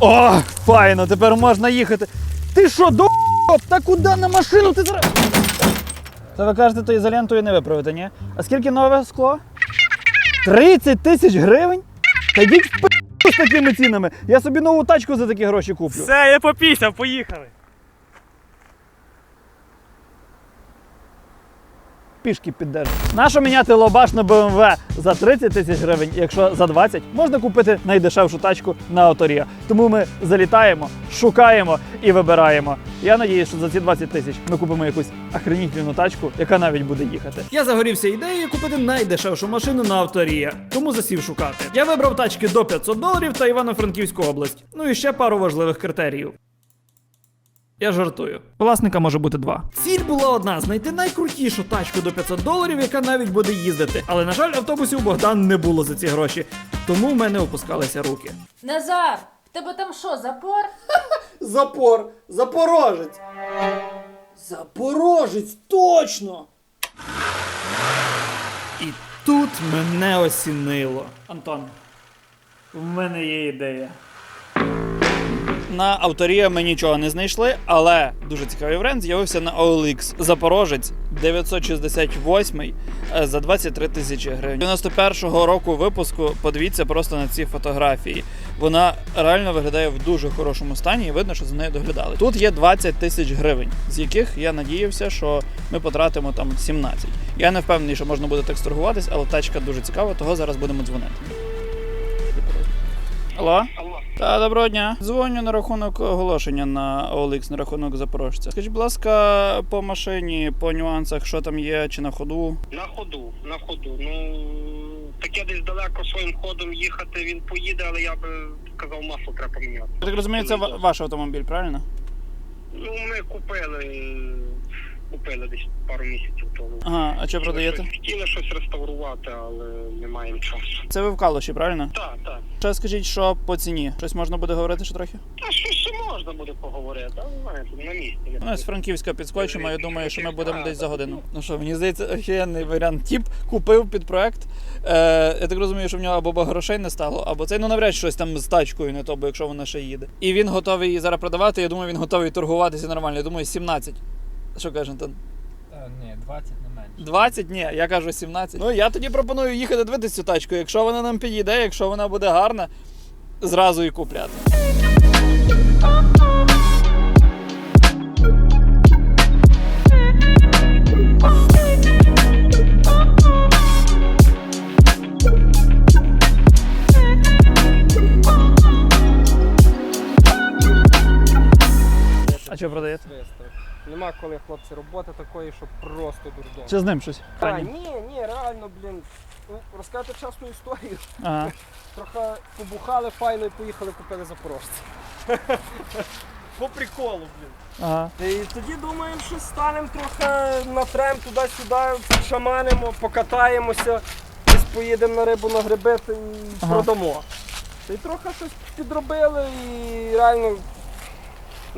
О, файно, тепер можна їхати. Ти що, до та куди на машину ти зараз? Та ви кажете, то ізолентою не виправите, ні? А скільки нове скло? 30 тисяч гривень? Та йдіть в пи***у з такими цінами. Я собі нову тачку за такі гроші куплю. Все, я попісяв, поїхали. Пішки піддержу. Нащо міняти лобаш на BMW за 30 тисяч гривень, якщо за 20 можна купити найдешевшу тачку на авторія. Тому ми залітаємо, шукаємо і вибираємо. Я надіюсь, що за ці 20 тисяч ми купимо якусь охренітельну тачку, яка навіть буде їхати. Я загорівся ідеєю купити найдешевшу машину на авторія, тому засів шукати. Я вибрав тачки до 500 доларів та Івано-Франківську область. Ну і ще пару важливих критеріїв. Я жартую. Власника може бути два. Ціль була одна: знайти найкрутішу тачку до 500 доларів, яка навіть буде їздити. Але на жаль, автобусів Богдан не було за ці гроші, тому в мене опускалися руки. Назар, в тебе там що, запор? Запор, запорожець. Запорожець, точно. І тут мене осінило. Антон, в мене є ідея. На авторія ми нічого не знайшли, але дуже цікавий варіант з'явився на OLX. Запорожець 968 е, за 23 тисячі гривень. 91-го року випуску подивіться просто на ці фотографії. Вона реально виглядає в дуже хорошому стані, і видно, що за нею доглядали. Тут є 20 тисяч гривень, з яких я надіявся, що ми потратимо там 17. Я не впевнений, що можна буде так сторгуватись, але тачка дуже цікава, того зараз будемо дзвонити. Алло? Та доброго дня. Дзвоню на рахунок оголошення на OLX, на рахунок запорожця. Скажіть, будь ласка, по машині, по нюансах, що там є, чи на ходу. На ходу, на ходу. Ну таке десь далеко своїм ходом їхати він поїде, але я би сказав, масло треба поміняти. Так розумію, це ва- ваш автомобіль, правильно? Ну, ми купили, купили десь пару місяців тому. Ага, а що продаєте? Хотіли щось реставрувати, але не маємо часу. Це ви в Калуші, правильно? Так, так. Ще скажіть, що по ціні? Щось можна буде говорити ще трохи? Та що ще можна буде поговорити, але знаєте, на місці. Ну, з Франківська підскочимо, я думаю, що ми будемо десь за годину. Ну що, мені здається, офігенний варіант. Тіп купив під проект. Е, я так розумію, що в нього або грошей не стало, або це ну навряд чи щось там з тачкою, не то, бо якщо вона ще їде. І він готовий її зараз продавати. Я думаю, він готовий торгуватися нормально. Я думаю, 17. Що каже Антон? Ні, 20 не менше. 20? Ні, я кажу 17. Ну я тоді пропоную їхати дивитися цю тачку. Якщо вона нам підійде, якщо вона буде гарна, зразу і купляти. Коли хлопці роботи такої, що просто дурдом. Чи з ним щось? Та, ні, ні, реально, блін. Ну, розказати чесну історію. Ага. Трохи побухали файно і поїхали купили запорожця. По приколу, блін. Ага. І тоді думаємо, що станемо трохи на трем туди-сюди, шаманимо, покатаємося, десь поїдемо на рибу на гриби і Ага. продамо. Й трохи щось підробили і реально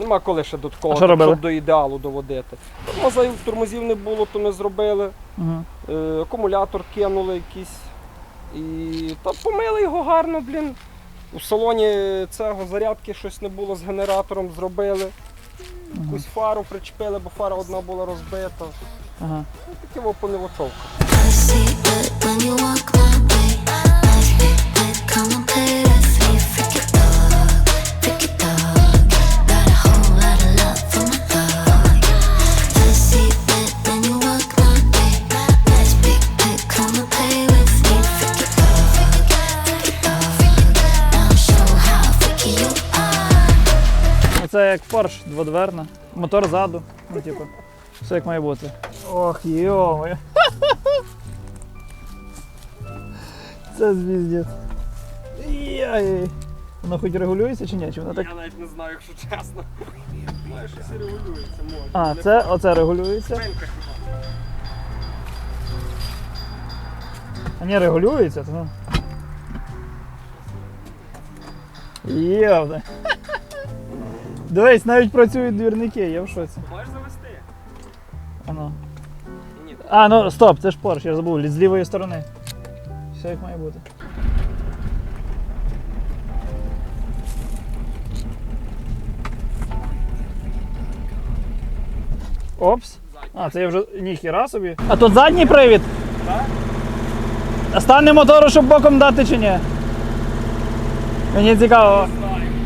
нема коли ще до такого, що щоб до ідеалу доводити. Тормозів, тормозів не було, то ми зробили. Угу. Е, акумулятор кинули якийсь. І та помили його гарно, блін. У салоні цього зарядки щось не було з генератором, зробили. Якусь фару причепили, бо фара одна була розбита. Ага. Ну, таке во Оце як Porsche дводверна, мотор ззаду. Ну, типу, все як має бути. Ох, йоми. Це звіздець. Воно хоч регулюється чи ні? Чи воно так. Я навіть не знаю, якщо чесно. Має щось і регулюється, може. А, це оце регулюється. А ні, регулюється, то. ну. Євне. Дивись, навіть працюють двірники, я в шоці. Можеш завести? Ано. Ну. Ні. А, ну стоп, це ж Порш, я забув, з лівої сторони. Все як має бути. Опс. А, це я вже ніхіра собі. А тут задній привід. Так. Стане мотору, щоб боком дати чи ні? Мені цікаво.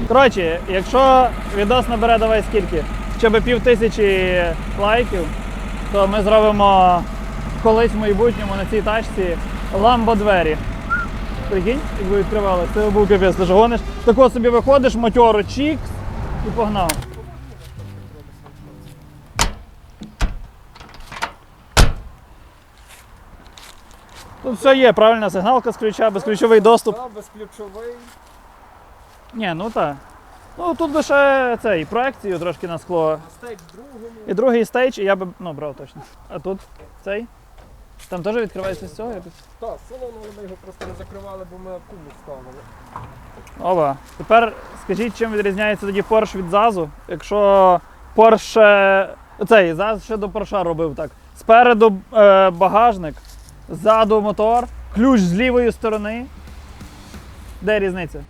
Коротше, якщо відос набере давай скільки? Ще би пів тисячі лайків, то ми зробимо колись в майбутньому на цій тачці ламбо двері. Прикинь, якби відкривали, це був капець, ти ж гониш. Тако собі виходиш, матьоро, чікс і погнав. Тут все є, правильна сигналка з ключа, безключовий доступ. Безключовий. Ні, ну так. Ну тут лише цей проекцію трошки на скло. Стейк в другому. І другий стейдж, і я би ну, брав точно. А тут цей. Там теж відкривається з цього якось. Так, салон, але ми його просто не закривали, бо ми акуму ставили. Ова. Тепер скажіть, чим відрізняється тоді Porsche від ЗАЗу, якщо Porsche. Цей ЗАЗ ще до Porsche робив так. Спереду е, багажник, ззаду мотор, ключ з лівої сторони. Де різниця?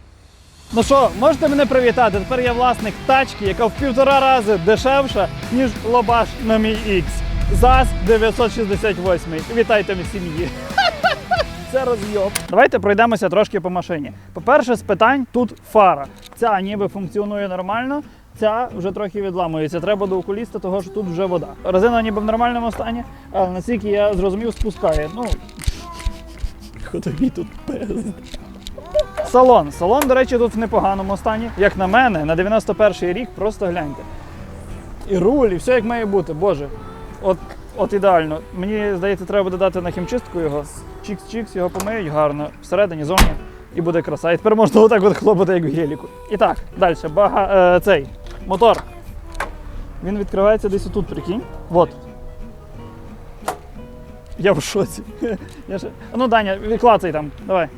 Ну що, можете мене привітати? Тепер я власник тачки, яка в півтора рази дешевша, ніж Лобаш на мій X. ЗАЗ 968. Вітайте в сім'ї. Це розйоб. Давайте пройдемося трошки по машині. По-перше, з питань тут фара. Ця ніби функціонує нормально, ця вже трохи відламується. Треба до окуліста, того що тут вже вода. Резина ніби в нормальному стані, але наскільки я зрозумів, спускає. Ну, ходові тут пизд. Салон. Салон, до речі, тут в непоганому стані. Як на мене, на 91-й рік просто гляньте. І руль, і все як має бути, боже. От, от ідеально. Мені здається, треба буде дати на хімчистку його. Чікс-чікс, його помиють гарно, всередині, зовні, і буде краса. І тепер можна отак от хлопати, як в геліку. І так, далі. Бага, е, цей мотор. Він відкривається десь отут, прикинь. Вот. Я в шоці. Я ще... Ну, Даня, відклацай там. Давай.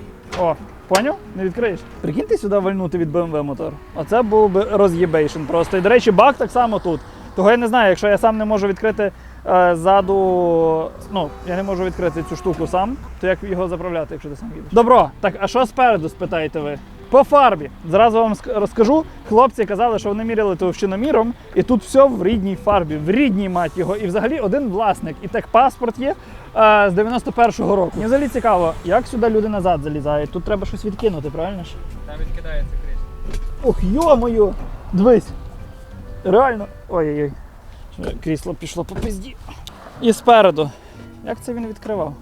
О, поняв? Не відкриєш? Прикиньте сюди вальнути від BMW мотор. Оце був би роз'єбейшн просто. І, до речі, бак так само тут. Того я не знаю, якщо я сам не можу відкрити е, ззаду, ну, я не можу відкрити цю штуку сам, то як його заправляти, якщо ти сам їдеш? Добро, так а що спереду, спитаєте ви? По фарбі. Зразу вам розкажу. Хлопці казали, що вони міряли товщиноміром, і тут все в рідній фарбі, в рідній мать його. І взагалі один власник. І техпаспорт є е, з 91-го року. Мені взагалі цікаво, як сюди люди назад залізають. Тут треба щось відкинути, правильно ж? Там відкидається крісло. Ох, йо-моє! Дивись. Реально. Ой-ой-ой. Крісло пішло по пизді. І спереду. Як це він відкривав?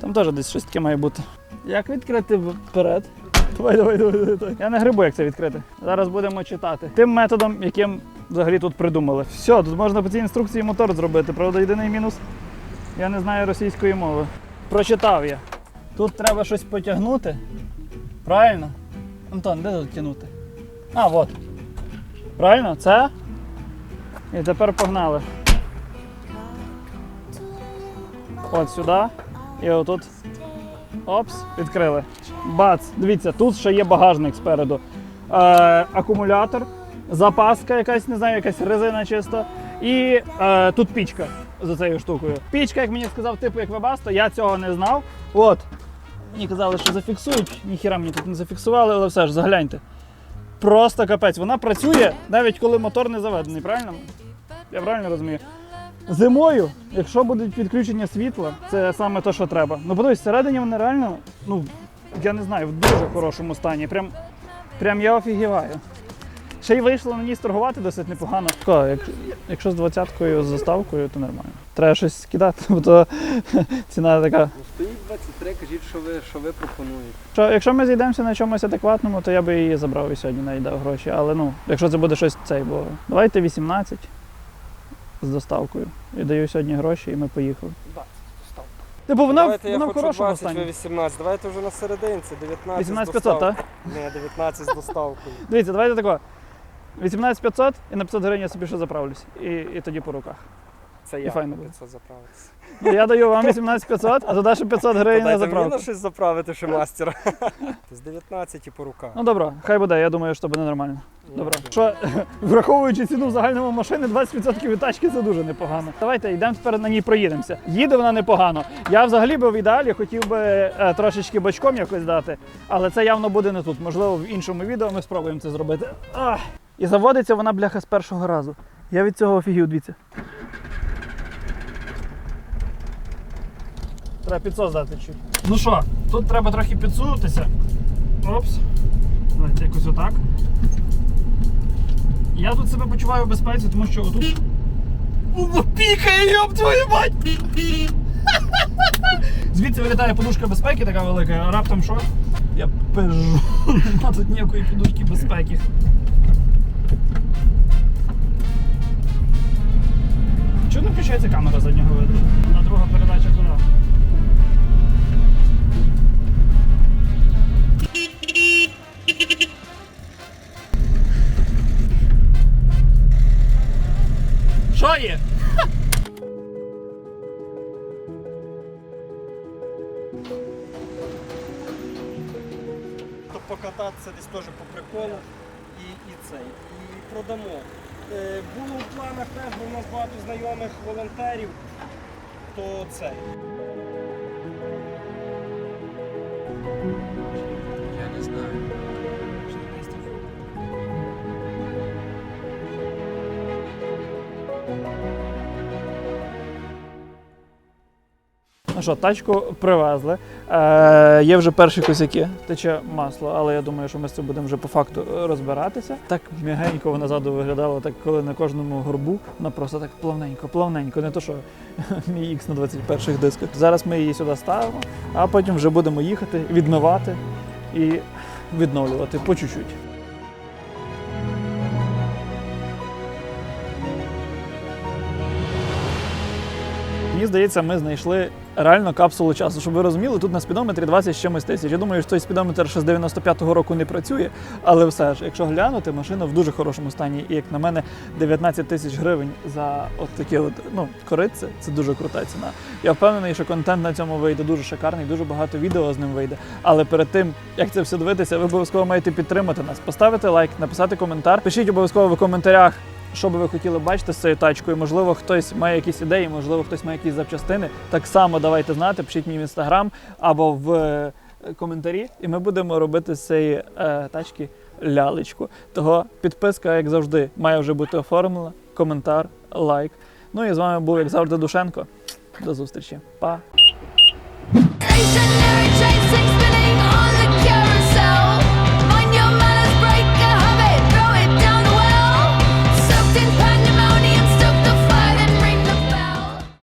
Там теж десь щось таке має бути. Як відкрити вперед? Давай, давай, давай, давай. Я не грибу, як це відкрити. Зараз будемо читати. Тим методом, яким взагалі тут придумали. Все, тут можна по цій інструкції мотор зробити. Правда, єдиний мінус. Я не знаю російської мови. Прочитав я. Тут треба щось потягнути. Правильно? Антон, де тут тягнути? А, от. Правильно? Це? І тепер погнали. От сюди. І отут. Опс, відкрили. Бац! Дивіться, тут ще є багажник спереду. Е, акумулятор, запаска якась, не знаю, якась резина чисто. І е, тут пічка за цією штукою. Пічка, як мені сказав, типу як вебасто, я цього не знав. От. Мені казали, що зафіксують. Ніхіра мені тут не зафіксували, але все ж, загляньте. Просто капець. Вона працює навіть коли мотор не заведений, правильно? Я правильно розумію? Зимою, якщо будуть відключення світла, це саме те, що треба. Ну подивись, всередині вони реально, ну, я не знаю, в дуже хорошому стані. Прям, прям я офігіваю. Ще й вийшло на ній торгувати досить непогано. Як- якщо з двадцяткою з заставкою, то нормально. Треба щось скидати, бо то ціна така. Ну, стоїть 23, кажіть, що ви, що ви пропонуєте. Що, якщо ми зійдемося на чомусь адекватному, то я би її забрав і сьогодні навіть дав гроші. Але ну, якщо це буде щось цей, бо давайте 18 з доставкою. І даю сьогодні гроші, і ми поїхали. 20 доставка. Типу, вона, Давайте я в хочу хорошому 20, ви стані. 18. Давайте вже на серединці, 19 18 500, так? Ні, 19 з доставкою. Дивіться, давайте тако. 18 500 і на 500 гривень я собі ще заправлюсь. І, і тоді по руках. Це я файно 500 заправитися. Ну, я даю вам 18 500, а туди ще 500 гривень на Дайте мені на щось заправити, ще мастера. З 19 і по руках. Ну добре, хай буде, я думаю, що буде нормально. Добре. Що, враховуючи ціну в загальному машини, 20% від тачки це дуже непогано. Давайте йдемо тепер на ній проїдемося. Їде вона непогано. Я взагалі би в ідеалі хотів би е, трошечки бочком якось дати, але це явно буде не тут. Можливо, в іншому відео ми спробуємо це зробити. Ах! І заводиться вона бляха з першого разу. Я від цього офігів, дивіться. Треба підсос дати чуть. Ну що, тут треба трохи підсунутися. Опс. Давайте якось отак. Я тут себе почуваю в безпеці, тому що отут. Ува, пікає, йоб твою мать! Звідси вилітає подушка безпеки така велика, а раптом що? Я пижу. Нема тут ніякої подушки безпеки. Чого не включається камера заднього виду? А друга передача куди? Що є? То покататися десь теж по приколу і, і цей. І продамо. Е, було в планах теж, бо у нас багато знайомих волонтерів, то цей. Ну що, тачку привезли. Е, є вже перші косяки, тече масло, але я думаю, що ми з цим будемо вже по факту розбиратися. Так м'ягенько вона ззаду виглядала, так коли на кожному горбу, вона просто так плавненько, плавненько, не то що мій X на 21 дисках. Зараз ми її сюди ставимо, а потім вже будемо їхати, відмивати і відновлювати по чуть-чуть. Мені здається, ми знайшли реально капсулу часу. Щоб ви розуміли, тут на спідометрі 20 з чимось тисяч. Я думаю, що той спідометр ще з 95-го року не працює, але все ж, якщо глянути, машина в дуже хорошому стані. І як на мене, 19 тисяч гривень за от такі от ну, кориці, це дуже крута ціна. Я впевнений, що контент на цьому вийде дуже шикарний, дуже багато відео з ним вийде. Але перед тим, як це все дивитися, ви обов'язково маєте підтримати нас, поставити лайк, написати коментар. Пишіть обов'язково в коментарях. Що би ви хотіли бачити з цією тачкою? Можливо, хтось має якісь ідеї, можливо, хтось має якісь запчастини. Так само давайте знати, пишіть мені в інстаграм або в е, коментарі, і ми будемо робити з цієї е, тачки лялечку. Того підписка, як завжди, має вже бути оформлена. Коментар, лайк. Ну і з вами був, як завжди, Душенко. До зустрічі. Па!